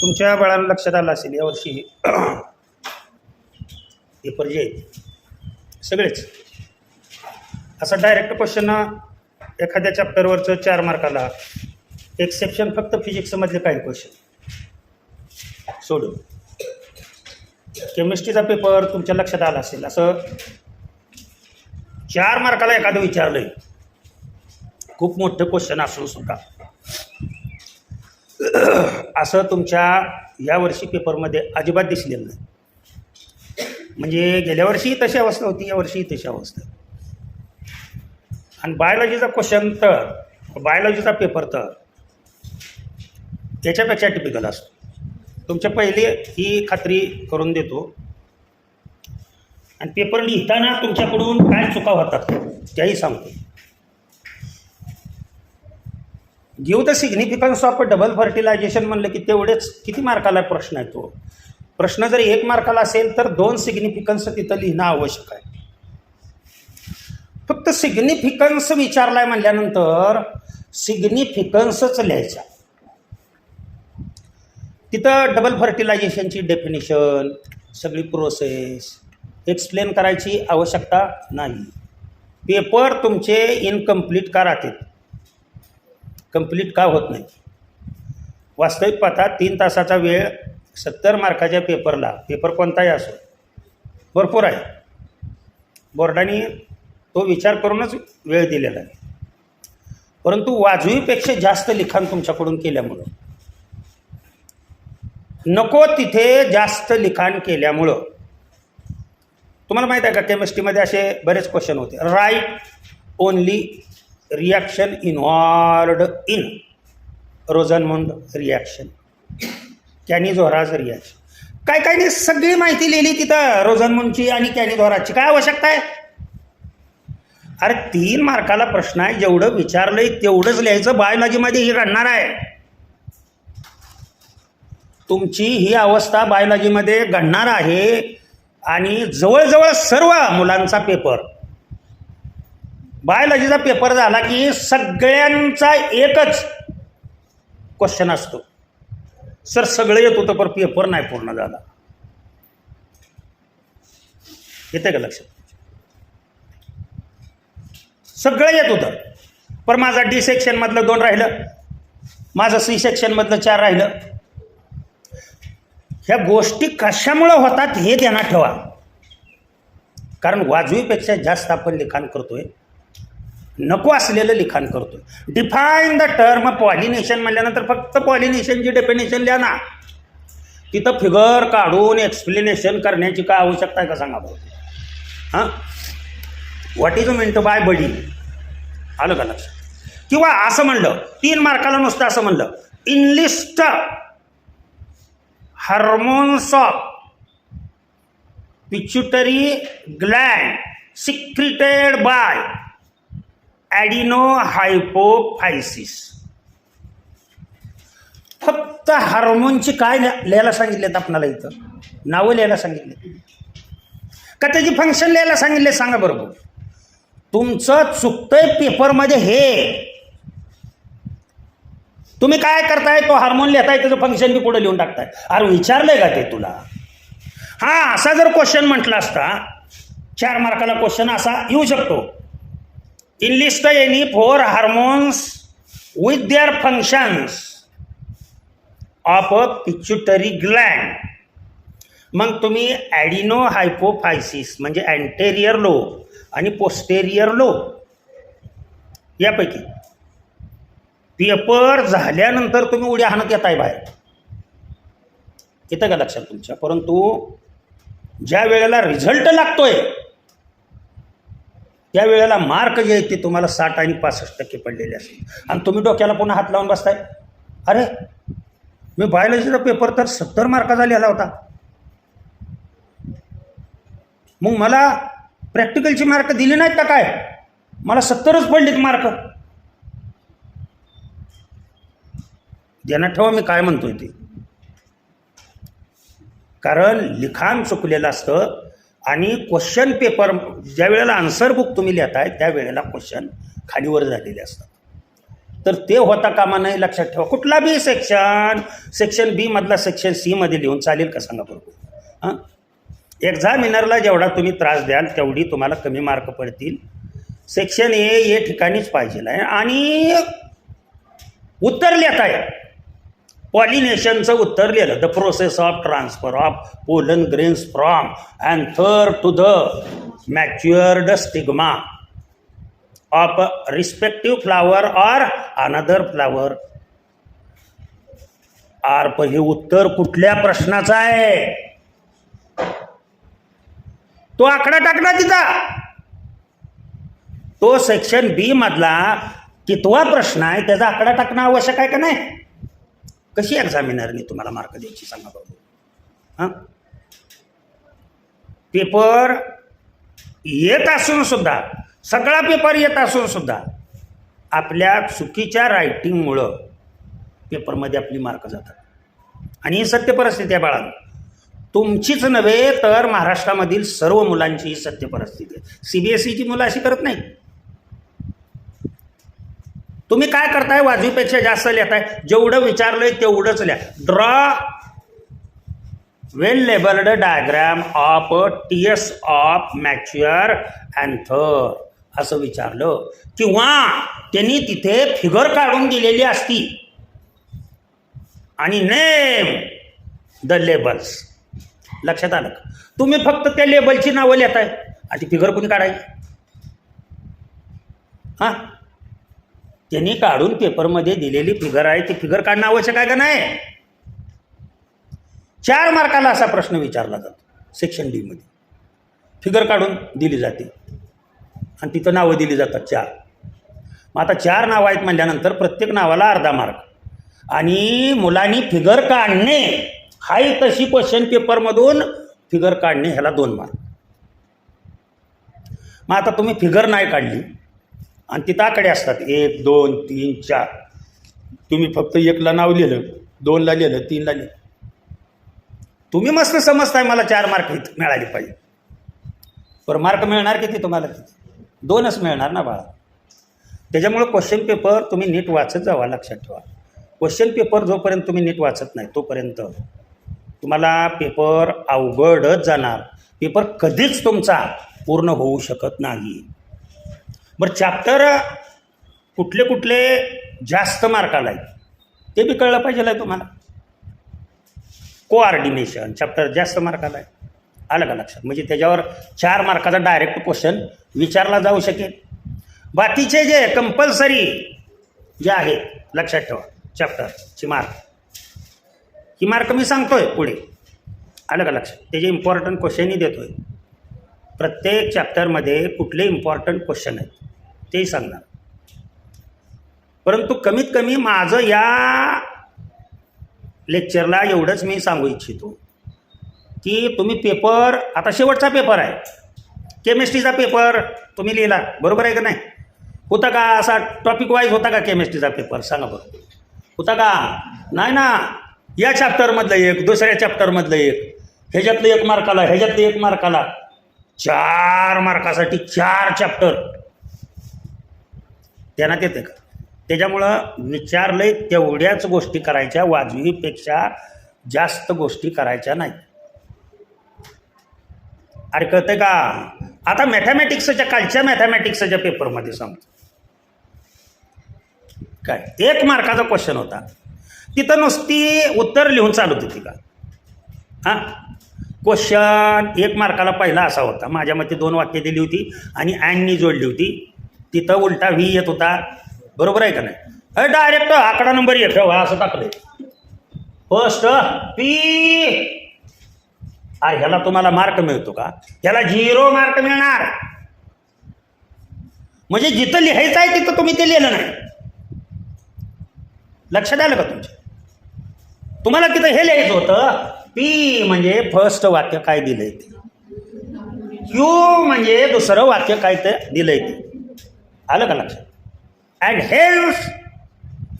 तुमच्या बाळाला लक्षात आलं असेल यावर्षी पेपर जे सगळेच. असं डायरेक्ट क्वेश्चन एखाद्या चॅप्टरवरचं चार मार्काला एक्सेप्शन फक्त फिजिक्समधले काही क्वेश्चन सोडून. केमिस्ट्रीचा पेपर तुमच्या लक्षात आला असेल. असं चार मार्काला एखादं विचारलं खूप मोठं क्वेश्चन असून सुद्धा. असं तुमच्या यावर्षी पेपरमध्ये अजिबात दिसलेलं नाही. म्हणजे गेल्या वर्षी तशी अवस्था होती यावर्षी तशी अवस्था. आणि बायोलॉजीचा क्वेश्चन तर बायोलॉजीचा पेपर तर त्याच्यापेक्षा टिपिकल असतो. तुमच्या पहिले ही खात्री करून देतो. आणि पेपर लिहिताना तुमच्याकडून काय चुका होतात त्याही सांगतो. Give the significance of double fertilization म्हणलं की तेवढेच किती मार्काला प्रश्न येतो प्रश्न जर एक मार्काला असेल तर दोन सिग्निफिकन्स तिथं लिहिणं आवश्यक आहे. फक्त सिग्निफिकन्स विचारलाय म्हणल्यानंतर सिग्निफिकन्सच लिहायचा. तिथं डबल फर्टिलायझेशनची डेफिनेशन सगळी प्रोसेस एक्सप्लेन करायची आवश्यकता नाही. पेपर तुमचे इनकम्प्लीट का राहतील कंप्लीट का होत नाही. वास्तविक पाहता तीन तासाचा वेळ सत्तर मार्काच्या पेपरला पेपर कोणताही असो भरपूर आहे. बोर्डाने तो विचार करूनच वेळ दिलेला आहे. परंतु वाजवीपेक्षा जास्त लिखाण तुमच्याकडून केल्यामुळं नको तिथे जास्त लिखाण केल्यामुळं तुम्हाला माहीत आहे का केमिस्ट्रीमध्ये असे बरेच क्वेश्चन होते. Write only reaction involved in Rosenmund reaction Cannizzaro reaction काय काय नाही सगळी माहिती लिहिली तिथं रोझनमुंडची आणि कॅनिझोराजची काय आवश्यकता आहे? अरे तीन मार्काला प्रश्न आहे. जेवढं विचारलंय तेवढंच लिहायचं. बायोलॉजीमध्ये हे घडणार आहे. तुमची ही अवस्था बायोलॉजीमध्ये घडणार आहे. आणि जवळजवळ सर्व मुलांचा पेपर बायोलॉजीचा पेपर झाला की सगळ्यांचा एकच क्वेश्चन असतो. सर सगळं येत होतं पण पेपर नाही पूर्ण झाला. येतं का लक्षात? सगळं येत होतं पण माझा डी सेक्शनमधलं दोन राहिलं माझं सी सेक्शनमधलं चार राहिलं. ह्या गोष्टी कशामुळं होतात हे ध्यानात ठेवा. कारण वाजवीपेक्षा जास्त आपण लिखाण करतोय नको असलेलं लिखाण करतो. डिफाईन द टर्म पॉलिनेशन म्हणल्यानंतर फक्त पॉलिनेशनची डेफिनेशन लिहा ना. तिथं फिगर काढून एक्सप्लेनेशन करण्याची काय आवश्यकता आहे का सांगा बरं? हां? What is meant by buddy आलं का लक्षात? किंवा असं म्हणलं तीन मार्काला नुसतं असं म्हणलं enlist hormones of pituitary gland secreted by adeno hypophysis फक्त हार्मोनची काय लिहा- लिहायला सांगितलेत आपणाला इथं? नावं लिहायला सांगितले का त्याची फंक्शन लिहायला सांगितले सांगा बरोबर तुमचं चुकतंय पेपरमध्ये हे. तुम्ही काय करताय? तो हार्मोन लिहिताय त्याचं फंक्शन बी पुढे लिहून टाकताय. अरे विचारलंय का ते तुला? हां असा जर क्वेश्चन म्हटला असता चार मार्काला क्वेश्चन असा येऊ शकतो. In list any four hormones with their functions of a pituitary मग तुम्ही ॲडिनो हायपोफायसिस म्हणजे अँटेरियर लो आणि पोस्टेरियर लो यापैकी. पेपर झाल्यानंतर तुम्ही उड्या हाणत येताय बाहेर. येतं का लक्षात तुमच्या? परंतु ज्या वेळेला रिझल्ट लागतोय त्या वेळेला मार्क जे आहेत ते तुम्हाला साठ आणि पासष्ट टक्के पडलेले असतील. आणि तुम्ही डोक्याला पुन्हा हात लावून बसताय. अरे मी बायोलॉजीचा पेपर तर सत्तर मार्काचा लिहिला होता. मग मला प्रॅक्टिकलची मार्क दिली नाहीत का काय? मला सत्तरच पडलेत मार्क ध्यानात ठेवा मी काय म्हणतोय ते. कारण लिखाण चुकलेलं असतं आणि क्वेश्चन पेपर ज्या वेळेला आन्सर बुक तुम्ही लिहताय त्या वेळेला क्वेश्चन खालीवर झालेले असतात. तर ते होता कामा नाही लक्षात ठेवा. कुठला बी सेक्शन सेक्शन बी मधला सेक्शन सी मध्ये लिहून चालेल का सांगा बरोबर हां? एक्झामिनरला जेवढा तुम्ही त्रास द्याल तेवढी तुम्हाला कमी मार्क पडतील. सेक्शन ए ए ठिकाणीच पाहिजे आहे. आणि उत्तर लिहित पॉलिनेशनचं उत्तर लिहिलं. The process of transfer of pollen grains from anther to the matured stigma of respective flower or another flower are हे उत्तर कुठल्या प्रश्नाचं आहे? तो आकडा टाकला तिचा. तो सेक्शन बी मधला कितवा प्रश्न आहे त्याचा आकडा टाकणं आवश्यक आहे का नाही? कशी एक्झामिनरने तुम्हाला मार्क द्यायची सांगा बघू हां? पेपर येत असून सुद्धा सगळा पेपर येत असून सुद्धा आपल्या चुकीच्या रायटिंगमुळं पेपरमध्ये आपली मार्क जातात. आणि ही सत्य परिस्थिती आहे बाळा तुमचीच नव्हे तर महाराष्ट्रामधील सर्व मुलांची ही सत्य परिस्थिती आहे. सी बी एस ईची मुलं अशी करत नाही तुम्ही काय करताय? वाजवीपेक्षा जास्त लिहिताय. जेवढं विचारलंय तेवढंच लिहा. Draw well labelled diagram of T S of mature anther असं विचारलं. किंवा त्यांनी तिथे फिगर काढून दिलेली असती. आणि नेम द लेबल्स लक्षात आलं तुम्ही फक्त त्या लेबलची नावं लिहताय. आणि ती फिगर कुणी काढायची? हां? त्यांनी काढून पेपरमध्ये दिलेली फिगर आहे. ती फिगर काढणं आवश्यक आहे का नाही? चार मार्काला असा प्रश्न विचारला जातो सेक्शन डीमध्ये फिगर काढून दिली जाते. आणि तिथं नावं दिली जातात चार. मग आता चार नावं आहेत म्हणल्यानंतर प्रत्येक नावाला अर्धा मार्क. आणि मुलांनी फिगर काढणे हाही तशी क्वेश्चन पेपरमधून फिगर काढणे ह्याला दोन मार्क. मग आता तुम्ही फिगर नाही काढली आणि तिथं आकडे असतात. एक दोन तीन चार. तुम्ही फक्त एकला नाव लिहिलं दोनला लिहिलं तीनला लिहिलं. तुम्ही मस्त समजताय मला चार मार्क इथं मिळाले पाहिजे. पर मार्क मिळणार किती तुम्हाला? किती दोनच मिळणार ना बाळा. त्याच्यामुळं क्वेश्चन पेपर तुम्ही नीट वाचत जावा लक्षात ठेवा. क्वेश्चन पेपर जोपर्यंत तुम्ही नीट वाचत नाही तोपर्यंत तुम्हाला पेपर अवघडच जाणार. पेपर कधीच तुमचा पूर्ण होऊ शकत नाही. बरं चॅप्टर कुठले कुठले जास्त मार्काला आहेत ते बी कळलं पाहिजे आहे तुम्हाला. कोऑर्डिनेशन चॅप्टर जास्त मार्काला आहे आलं का लक्षात? म्हणजे त्याच्यावर चार मार्काचा डायरेक्ट क्वेश्चन विचारला जाऊ शकेल. बाकीचे जे कंपल्सरी जे आहेत लक्षात ठेवा चॅप्टरची मार्क ही मार्क मी सांगतोय पुढे. आलं का लक्षात? त्याचे इम्पॉर्टंट क्वेश्चनही देतोय. प्रत्येक चॅप्टरमध्ये कुठले इम्पॉर्टंट क्वेश्चन आहेत तेही सांगणार. परंतु कमीत कमी माझं या लेक्चरला एवढंच मी सांगू इच्छितो की तुम्ही पेपर आता शेवटचा पेपर आहे. केमिस्ट्रीचा पेपर तुम्ही लिहिला बरोबर आहे का नाही? होता का असा टॉपिक वाईज होता का केमिस्ट्रीचा पेपर सांगा बरं. होता का? नाही ना. या चॅप्टरमधलं एक दुसऱ्या चॅप्टरमधलं एक. ह्याच्यातलं एक मार्काला ह्याच्यातलं एक मार्काला चार मार्कासाठी चार चॅप्टर त्यांना येते का? त्याच्यामुळं विचारलंय तेवढ्याच गोष्टी करायच्या वाजवीपेक्षा जास्त गोष्टी करायच्या नाही अरे कळतंय का? आता मॅथमॅटिक्सच्या कालच्या मॅथमॅटिक्सच्या पेपरमध्ये सांगतो. काय? एक मार्काचा क्वेश्चन होता. तिथं नुसती उत्तर लिहून चालत होती का? हां? क्वेश्चन एक मार्काला पहिला असा होता. माझ्या मते दोन वाक्य दिली होती आणि अँडनी जोडली होती. तिथं उलटा व्ही येत होता. बरोबर आहे का नाही? डायरेक्ट आकडा नंबर एक. ठेवा असं टाकलंय. फर्स्ट पी अरे ह्याला तुम्हाला मार्क मिळतो का? ह्याला झिरो मार्क मिळणार. म्हणजे जिथं लिहायचं आहे तिथं तुम्ही ते लिहिलं नाही. लक्षात आलं का तुमच्या? तुम्हाला तिथं हे लिहायचं होतं. पी म्हणजे फर्स्ट वाक्य काय दिलं आहे ते? क्यू म्हणजे दुसरं वाक्य काय ते आहे ते? आलं का लक्षात? And hells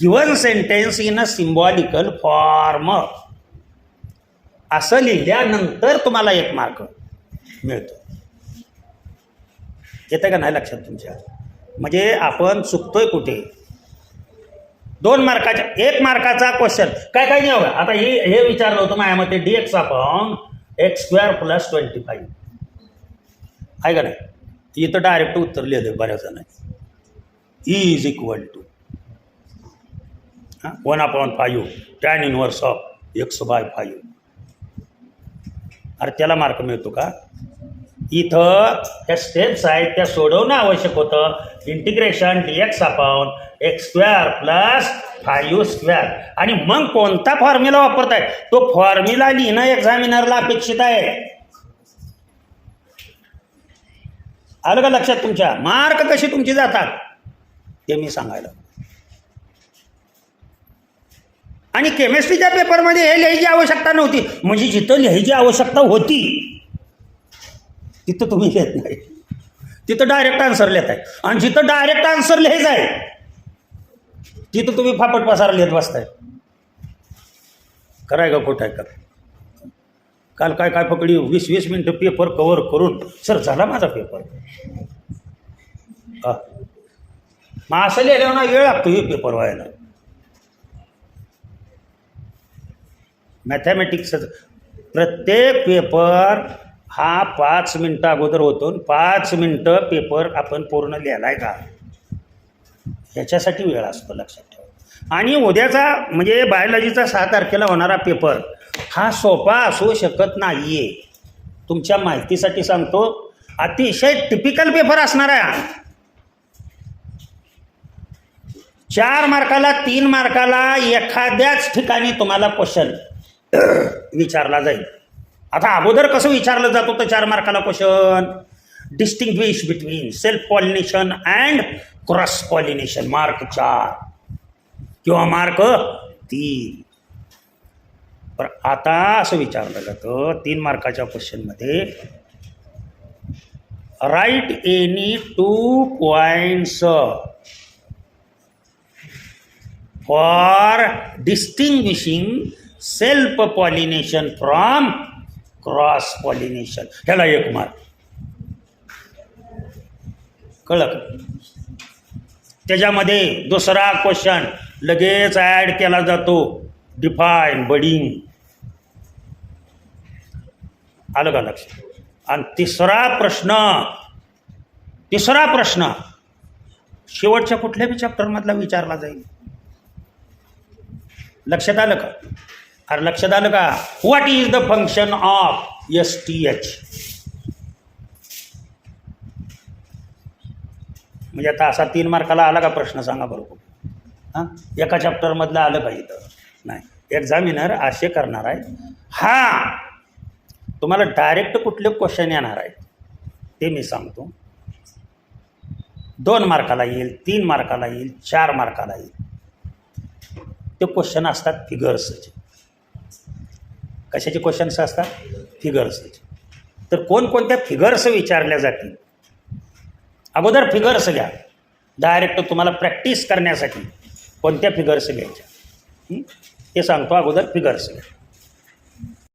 given sentence in a symbolical form असं लिहिल्यानंतर तुम्हाला एक मार्क मिळतो. येतं का नाही लक्षात तुमच्या? म्हणजे आपण चुकतोय कुठे? दोन मार्काच्या एक मार्काचा क्वेश्चन काय काय नाही हवं आता हे हे विचारलं होतं माझ्या मते D X upon X square plus twenty five आहे का नाही? इथं डायरेक्ट उत्तर लिहिलं बऱ्याच जणांनी. E is equal to one upon five tan inverse of X by five अरे त्याला मार्क मिळतो का? इथं त्या स्टेप्स आहेत त्या सोडवणं आवश्यक होतं. Integration D X upon X square plus five square आणि मग कोणता फॉर्म्युला वापरताय? तो फॉर्म्युला लिहिणं एक्झामिनरला अपेक्षित आहे. आलं का लक्षात तुमच्या? मार्क कशी तुमचे जातात? ते मी सांगायला. आणि केमिस्ट्रीच्या पेपरमध्ये हे लिहायची आवश्यकता नव्हती. म्हणजे जिथं लिहायची आवश्यकता होती तिथं तुम्ही लिहित नाही. तिथं डायरेक्ट आन्सर लिहित आहे. आणि जिथं डायरेक्ट आन्सर लिहायचं आहे तिथं तुम्ही फापट पसार लिहित बसताय. कराय का खोट आहे का? काल काय काय पकडी? वीस वीस मिनटं पेपर कवर करून. सर झाला माझा पेपर हा मग असं लिहिल्यावर ना वेळ लागतो हे पेपर व्हायला. मॅथमॅटिक्सच प्रत्येक पेपर हा पाच मिनटं अगोदर होतो पाच मिनटं पेपर आपण पूर्ण लिहिलाय का? ह्याच्यासाठी वेळ असतो लक्षात ठेवा. आणि उद्याचा म्हणजे बायोलॉजीचा सहा तारखेला होणारा पेपर हा सोपा असू शकत नाही आहे तुमच्या माहितीसाठी सांगतो अतिशय टिपिकल पेपर असणार आहे चार मार्काला तीन मार्काला एखाद्याच ठिकाणी तुम्हाला क्वेश्चन विचारला जाईल. आता अगोदर कसं विचारलं जात होतं चार मार्काला question? Distinguish between self pollination and cross pollination mark चार. किंवा मार्क तीन. पण आता असं विचारलं जातं तीन मार्काच्या क्वेश्चनमध्ये write any two points for distinguishing self pollination from cross pollination. ह्याला एक मार्क कळलं का? त्याच्यामध्ये दुसरा क्वेश्चन लगेच ॲड केला जातो. डिफाईन बडिंग आलं का लक्ष? आणि तिसरा प्रश्न तिसरा प्रश्न शेवटच्या कुठल्याही चॅप्टरमधला विचारला जाईल? लक्षात आलं का? अरे लक्षात आलं का? What is the function of S T H म्हणजे आता असा तीन मार्काला आला का प्रश्न? सांगा बरोबर हां? एका चॅप्टरमधलं आलं का इथं? नाही. एक्झामिनर असे करणार आहे हा! तुम्हाला डायरेक्ट कुठले क्वेश्चन येणार आहेत ते मी सांगतो. दोन मार्काला येईल तीन मार्काला येईल चार मार्काला येईल. ते क्वेश्चन असतात फिगर्सचे कशाचे क्वेश्चन्स असतात? फिगर्सचे तर कोणकोणत्या फिगर्स विचारल्या जातील? अगोदर फिगर्स घ्या. डायरेक्ट तुम्हाला प्रॅक्टिस करण्यासाठी कोणत्या फिगर्स घ्यायच्या? ते सांगतो अगोदर फिगर्स घ्या.